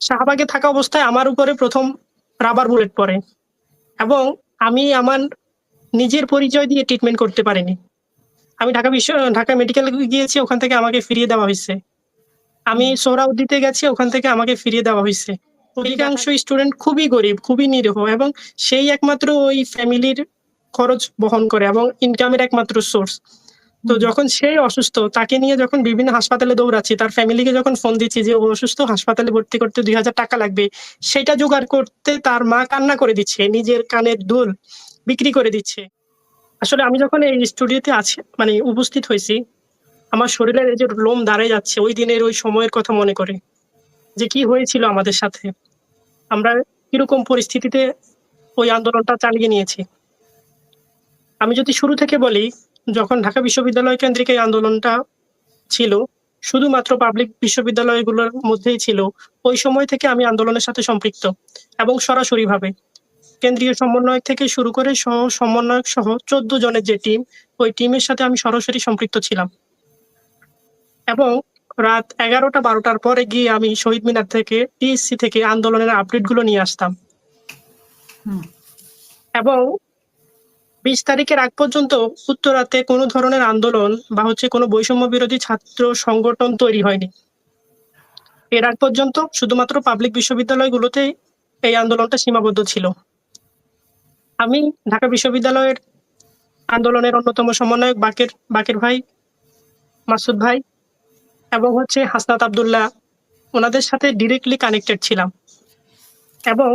শাহবাগে থাকা অবস্থায় আমার উপরে প্রথম রাবার বুলেট পড়ে এবং আমি আমার নিজের পরিচয় দিয়ে ট্রিটমেন্ট করতে পারিনি। আমি ঢাকা বিশ্ব ঢাকা মেডিকেল গিয়েছি ওখান থেকে আমাকে ফিরিয়ে দেওয়া হয়েছে। আমি সোহরাউদ্দিতে গেছি ওখান থেকে আমাকে ফিরিয়ে দেওয়া হয়েছে। অধিকাংশ স্টুডেন্ট খুবই গরিব খুবই নিরীহ এবং সেই একমাত্র ওই ফ্যামিলির খরচ বহন করে এবং ইনকামের একমাত্র সোর্স তো যখন সে অসুস্থ তাকে নিয়ে যখন বিভিন্ন হাসপাতালে দৌড়াচ্ছি তার ফ্যামিলিকে যখন ফোন দিচ্ছি যে ও অসুস্থ হাসপাতালে ভর্তি করতে দুই হাজার টাকা লাগবে সেটা জোগাড় করতে তার মা কান্না করে দিচ্ছে নিজের কানের দুল বিক্রি করে দিচ্ছে। আসলে আমি যখন এই স্টুডিওতে আছি মানে উপস্থিত হয়েছি আমার শরীরের এই যে লোম দাঁড়িয়ে যাচ্ছে ওই দিনের ওই সময়ের কথা মনে করে যে কি হয়েছিল আমাদের সাথে। আমরা কীরকম পরিস্থিতিতে ওই আন্দোলনটা চালিয়ে নিয়েছি। আমি যদি শুরু থেকে বলি যখন ঢাকা বিশ্ববিদ্যালয় কেন্দ্রিক এই আন্দোলনটা ছিল শুধুমাত্র পাবলিক বিশ্ববিদ্যালয়গুলোর মধ্যেই ছিল ওই সময় থেকে আমি আন্দোলনের সাথে সম্পৃক্ত এবং সরাসরিভাবে। কেন্দ্রীয় সমন্বয়ক থেকে শুরু করে সহ সমন্বয়ক সহ চোদ্দ জনের যে টিম ওই টিমের সাথে আমি সরাসরি সম্পৃক্ত ছিলাম। এবং রাত এগারোটা বারোটার পরে গিয়ে আমি শহীদ মিনার থেকে টিএসসি থেকে আন্দোলনের আপডেটগুলো নিয়ে আসতাম। এবং বিশ তারিখের আগ পর্যন্ত উত্তরাতে কোনো ধরনের আন্দোলন বা হচ্ছে কোনো বৈষম্য বিরোধী ছাত্র সংগঠন তৈরি হয়নি। এর আগ পর্যন্ত শুধুমাত্র পাবলিক বিশ্ববিদ্যালয়গুলোতেই এই আন্দোলনটা সীমাবদ্ধ ছিল। আমি ঢাকা বিশ্ববিদ্যালয়ের আন্দোলনের অন্যতম সমন্বয়ক বাকের বাকের ভাই, মাসুদ ভাই এবং হচ্ছে হাসনাত আবদুল্লাহ, ওনাদের সাথে ডিরেক্টলি কানেক্টেড ছিলাম। এবং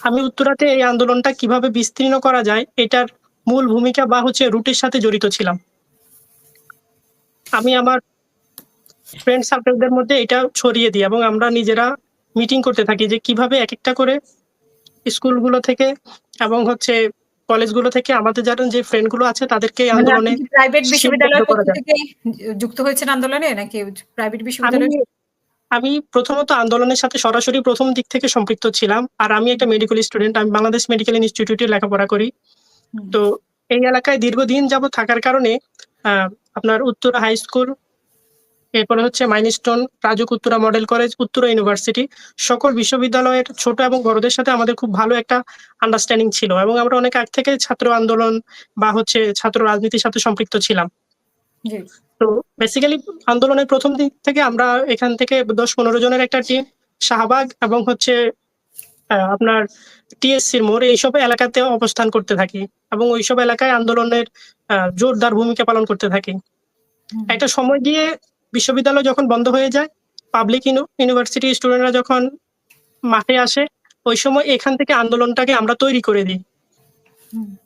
আমি উত্তরাতে এই আন্দোলনটা কীভাবে বিস্তীর্ণ করা যায় এটার মূল ভূমিকা বা হচ্ছে রুটের সাথে জড়িত ছিলাম আমি আমার ফ্রেন্ড সার্কেলদের মধ্যে এটা ছড়িয়ে দিই এবং আমরা নিজেরা মিটিং করতে থাকি যে কীভাবে এক একটা করে স্কুলগুলো থেকে এবং হচ্ছে কলেজগুলো থেকে আমাদের যারা যে ফ্রেন্ডগুলো আছে তাদেরকে আন্দোলনে প্রাইভেট। থেকেই যুক্ত হয়েছে আন্দোলনে নাকি প্রাইভেট বিশ্ববিদ্যালয় আমি প্রথমত আন্দোলনের সাথে সরাসরি প্রথম দিক থেকে সম্পৃক্ত ছিলাম আর আমি একটা মেডিকেল স্টুডেন্ট আমি বাংলাদেশ মেডিকেল ইনস্টিটিউটে লেখাপড়া করি। তো এই এলাকায় দীর্ঘদিন যাব থাকার কারণে আপনার উত্তরা হাই স্কুল এরপরে হচ্ছে Milestone Rajuk Uttara model college Uttara university সকল বিশ্ববিদ্যালয়ের ছোট এবং বড়দের সাথে আমাদের খুব ভালো একটা আন্ডারস্ট্যান্ডিং ছিল এবং আমরা অনেক আগ থেকে ছাত্র আন্দোলন বা হচ্ছে ছাত্র রাজনীতির সাথে সম্পৃক্ত ছিলাম। তো বেসিক্যালি আন্দোলনের প্রথম দিক থেকে আমরা এখান থেকে দশ পনেরো জনের একটা টিম শাহবাগ এবং হচ্ছে আপনার টিএসসির মোড় এইসব এলাকাতে অবস্থান করতে থাকি এবং ওইসব এলাকায় আন্দোলনের জোরদার ভূমিকা পালন করতে থাকি। একটা সময় গিয়ে বিশ্ববিদ্যালয় যখন বন্ধ হয়ে যায় পাবলিক ইউনিভার্সিটি স্টুডেন্টরা যখন মাঠে আসে ওই সময় এখান থেকে আন্দোলনটাকে আমরা তৈরি করে দিই।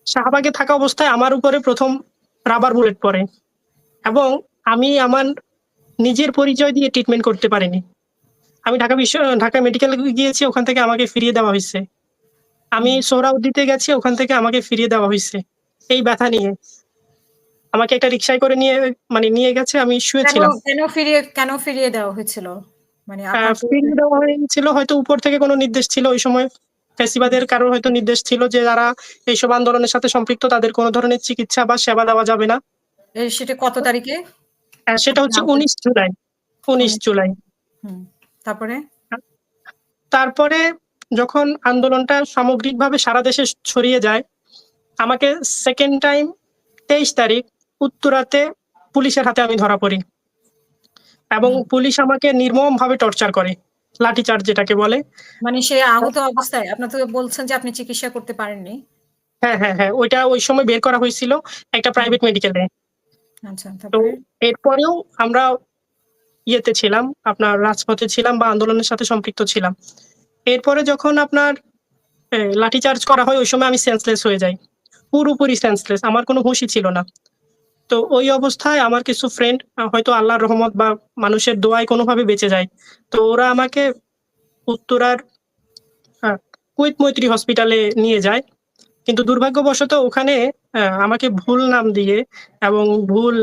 শাহবাগে থাকা অবস্থায় আমার উপরে প্রথম রাবার বুলেট পড়ে এবং আমি আমার নিজের পরিচয় দিয়ে ট্রিটমেন্ট করতে পারিনি। আমি ঢাকা বিশ্ব ঢাকা মেডিকেল গিয়েছি ওখান থেকে আমাকে ফিরিয়ে দেওয়া হয়েছে। আমি সোহরাউদ্দিতে গেছি ওখান থেকে আমাকে ফিরিয়ে দেওয়া হয়েছে। এই ব্যথা নিয়ে। আমাকে একটা রিক্সায় করে নিয়ে মানে নিয়ে গেছে আমি শুয়েছিলাম। কেন ফিরিয়ে কেন ফিরিয়ে দেওয়া হয়েছিল? মানে ফিরিয়ে দেওয়া হয়েছিল হয়তো উপর থেকে কোনো নির্দেশ ছিল ওই সময়। ফেসিবাদের কারোর হয়তো নির্দেশ ছিল যে যারা এইসব আন্দোলনের সাথে সম্পৃক্ত তাদের কোনো ধরনের চিকিৎসা বা সেবা দেওয়া যাবে না। এই সেটা কত তারিখে? সেটা হচ্ছে উনিশ জুলাই। উনিশ। জুলাই। হুম। তারপরে? তারপরে যখন আন্দোলনটা সামগ্রিকভাবে সারা দেশে ছড়িয়ে যায় আমাকে সেকেন্ড টাইম তেইশ তারিখ উত্তরাতে পুলিশের হাতে আমি ধরা পড়ি। এবং পুলিশ আমাকে নির্মম ভাবে টর্চার করে লাঠিচার্জ যেটাকে বলে। মানে সে আহত অবস্থায় আপনার তো বলছেন যে আপনি চিকিৎসা করতে পারেননি। হ্যাঁ হ্যাঁ হ্যাঁ ওইটা ওই সময় বের করা হয়েছিল একটা প্রাইভেট মেডিকেলে আচ্ছা তো এরপরেও আমরা ইয়েতে ছিলাম, আপনার রাজপথে ছিলাম বা আন্দোলনের সাথে সম্পৃক্ত ছিলাম। এরপরে যখন আপনার লাঠিচার্জ করা হয়, ওই সময় আমি সেন্সলেস হয়ে যাই। পুরোপুরি সেন্সলেস আমার কোনো হুঁশই ছিল না। তো ওই অবস্থায় আমার কিছু ফ্রেন্ড হয়তো আল্লাহর রহমত বা মানুষের দোয়ায় কোনোভাবে বেঁচে যায়। তো ওরা আমাকে উত্তরার কুয়েত মৈত্রী হসপিটালে নিয়ে যায়। কিন্তু দুর্ভাগ্যবশত ওখানে আমাকে ভুল নাম দিয়ে এবং ভুল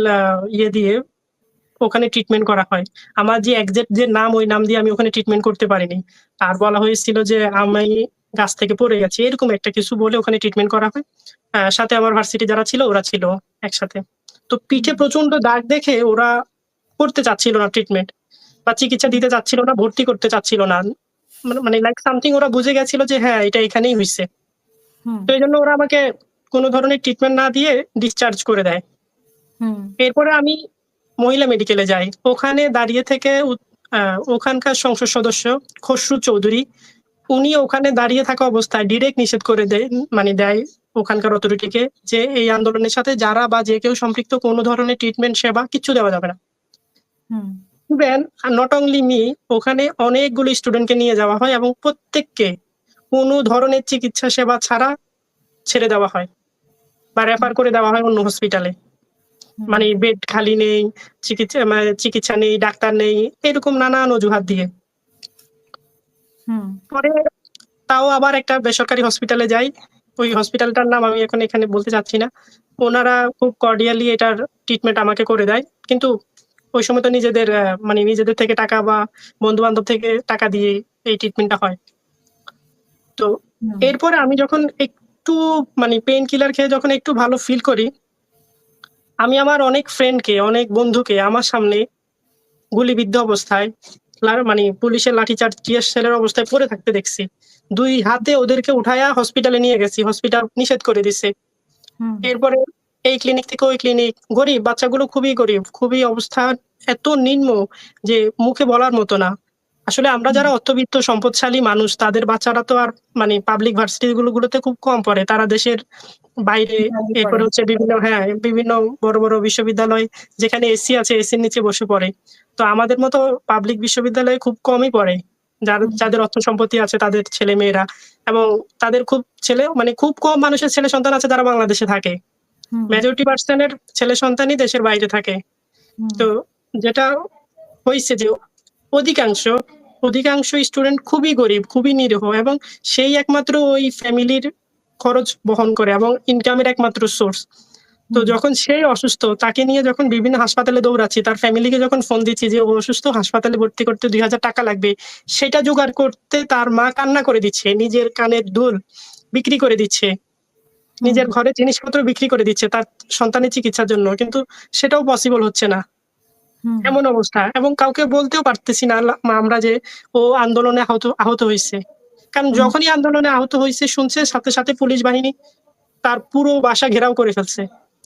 ইয়ে দিয়ে ওখানে ট্রিটমেন্ট করা হয়। আমার যে একজ্যাক্ট যে নাম ওই নাম দিয়ে আমি ওখানে ট্রিটমেন্ট করতে পারিনি। আর বলা হয়েছিল যে আমি গাছ থেকে পড়ে গেছি এরকম একটা কিছু বলে ওখানে ট্রিটমেন্ট করা হয়। সাথে আমার ভার্সিটি যারা ছিল ওরা ছিল একসাথে। তো পিঠে প্রচণ্ড দাগ দেখে ওরা করতে চাচ্ছিল না ট্রিটমেন্ট বা চিকিৎসা দিতে চাচ্ছিল না ভর্তি করতে চাচ্ছিল না। মানে মানে লাইক সামথিং ওরা বুঝে গেছিল যে হ্যাঁ এটা এখানেই হয়েছে তো এই জন্য ওরা আমাকে কোনো ধরনের ট্রিটমেন্ট না দিয়ে ডিসচার্জ করে দেয়। এরপরে আমি মহিলা মেডিকেলে যাই। ওখানে দাঁড়িয়ে থেকে ওখানকার সংসদ সদস্য খসরু চৌধুরী উনি ওখানে দাঁড়িয়ে থাকা অবস্থায় ডিরেক্ট নিষেধ করে দেয় মানে দেয় ওখানকার অথরিটিকে যে এই আন্দোলনের সাথে যারা বা যে কেউ সম্পৃক্ত কোন ধরনের ট্রিটমেন্ট সেবা কিচ্ছু দেওয়া যাবে না। ইভেন নট অনলি মি ওখানে অনেকগুলো স্টুডেন্টকে নিয়ে যাওয়া হয় এবং প্রত্যেককে কোনো ধরনের চিকিৎসা সেবা ছাড়া ছেড়ে দেওয়া হয় বা রেফার করে দেওয়া হয় অন্য হসপিটালে। মানে বেড খালি নেই, চিকিৎসা মানে চিকিৎসা নেই, ডাক্তার নেই, এরকম নানান অজুহাত দিয়ে। পরে তাও আবার একটা বেসরকারি হসপিটালে যাই। ওই হসপিটালটার নাম আমি এখন এখানে বলতে চাচ্ছি না। ওনারা খুব কর্ডিয়ালি এটার ট্রিটমেন্ট আমাকে করে দেয়। কিন্তু ওই সময় তো নিজেদের মানে নিজেদের থেকে টাকা বা বন্ধু-বান্ধব থেকে টাকা দিয়ে এই ট্রিটমেন্টটা হয়। তো এরপরে আমি যখন একটু মানে পেন কিলার খেয়ে যখন একটু ভালো ফিল করি আমি আমার অনেক ফ্রেন্ডকে, অনেক বন্ধুকে আমার সামনে গুলিবিদ্ধ অবস্থায় মানে পুলিশের লাঠিচার্জ টিয়ারশেলের অবস্থায় পড়ে থাকতে দেখছি। দুই হাতে ওদেরকে উঠায়া হসপিটালে নিয়ে গেছি। হসপিটাল নিষেধ করে দিছে। এরপরে এই ক্লিনিক থেকে ওই ক্লিনিক। গরিব, বাচ্চাগুলো খুবই গরিব। খুবই অবস্থা এত নিম্ন যে মুখে বলার মতো না। আসলে আমরা যারা অর্থবিত্ত সম্পদশালী মানুষ তাদের বাচ্চারা তো আর মানে পাবলিক ভার্সিটি গুলো গুলোতে খুব কম পড়ে। তারা দেশের বাইরে এরপরে হচ্ছে বিভিন্ন হ্যাঁ, বিভিন্ন বড়, বড় বিশ্ববিদ্যালয় যেখানে এসি আছে এসির নিচে বসে পড়ে। তো আমাদের মতো পাবলিক বিশ্ববিদ্যালয়ে খুব কমই পড়ে। যার। যাদের অর্থ সম্পত্তি আছে তাদের ছেলেমেয়েরা এবং তাদের খুব ছেলে মানে খুব কম মানুষের ছেলে সন্তান আছে যারা বাংলাদেশে থাকে। মেজরিটি পার্সেন্ট এর ছেলে সন্তানই দেশের বাইরে থাকে। তো যেটা হয়েছে যে অধিকাংশ, অধিকাংশ স্টুডেন্ট খুবই গরিব, খুবই নিরীহ এবং সেই একমাত্র ওই ফ্যামিলির খরচ বহন করে এবং ইনকামের একমাত্র সোর্স। তো যখন সে অসুস্থ তাকে নিয়ে যখন বিভিন্ন হাসপাতালে দৌড়াচ্ছি, তার ফ্যামিলিকে যখন ফোন দিচ্ছি যে ও অসুস্থ হাসপাতালে ভর্তি করতে ৳২,০০০ টাকা লাগবে। সেটা জোগাড় করতে তার মা কান্না করে দিচ্ছে। নিজের কানের দুল বিক্রি করে দিচ্ছে। নিজের ঘরের জিনিসপত্র বিক্রি করে দিচ্ছে তার সন্তানের চিকিৎসার জন্য। কিন্তু সেটাও পসিবল হচ্ছে না। এমন অবস্থা এবং কাউকে বলতেও পারতেছি না আমরা যে ও আন্দোলনে আহত আহত হইছে। কারণ যখনই আন্দোলনে আহত হয়েছে শুনছে সাথে, সাথে পুলিশ বাহিনী তার পুরো বাসা ঘেরাও করে ফেলছে।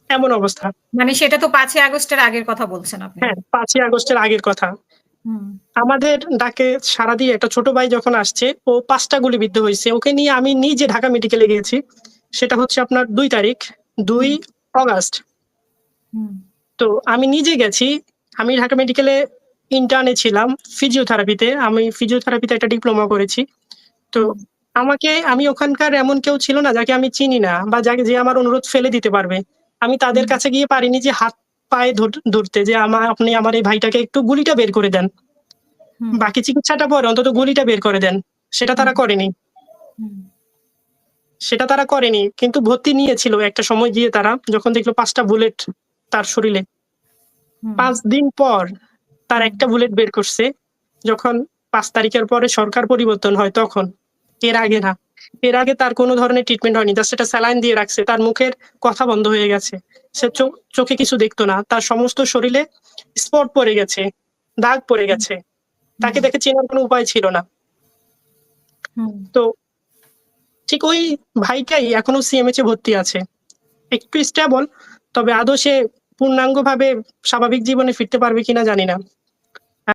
এমন অবস্থা। মানে সেটা তো ৫ই আগস্টের আগের কথা বলছেন আপনি। হ্যাঁ, পাঁচই আগস্টের আগের কথা। আমাদের ডাকে সাড়া দিয়ে একটা ছোট ভাই যখন আসছে, ও ৫ টা গুলিবিদ্ধ হয়েছে ওকে নিয়ে আমি নিজে ঢাকা মেডিকেলে গিয়েছি। সেটা হচ্ছে আপনার দুই তারিখ, দুই অগাস্ট। তো আমি নিজে গেছি। আমি ঢাকা মেডিকেলে ইন্টার্নে ছিলাম ফিজিওথেরাপিতে। আমি ফিজিওথেরাপিতে একটা ডিপ্লোমা করেছি। তো আমাকে আমি ওখানকার এমন কেউ ছিল না যাকে আমি চিনি না বা যাকে যে আমার অনুরোধ ফেলে দিতে পারবে। আমি তাদের কাছে গিয়ে পারিনি যে হাত পায়ে ধরতে যে আমার আপনি আমার এই ভাইটাকে একটু গুলিটা বের করে দেন। বাকি চিকিৎসাটা পরে অন্তত গুলিটা বের করে দেন। সেটা তারা করেনি। সেটা তারা করেনি। কিন্তু ভর্তি নিয়েছিল একটা সময় গিয়ে তারা যখন দেখল পাঁচটা বুলেট তার শরীরে। পাঁচ দিন পর তার একটা বুলেট বের করছে। যখন ৫ তারিখের পরে সরকার পরিবর্তন হয় তখন। এর আগে না। এর আগে তার কোনো ধরনের ট্রিটমেন্ট হয়নি। জাস্ট একটা স্যালাইন দিয়ে রাখছে। তার মুখের কথা বন্ধ হয়ে গেছে। সে চোখে কিছু দেখতো না। তার সমস্ত শরীরে স্পট পড়ে গেছে, দাগ পড়ে গেছে। তাকে দেখে চেনার কোনো উপায় ছিল না। তো ঠিক ওই ভাইটাই এখনও সিএমএইচ এ ভর্তি আছে। একটু স্টেবল তবে আদৌ সে পূর্ণাঙ্গভাবে স্বাভাবিক জীবনে ফিরতে পারবে কিনা জানি না।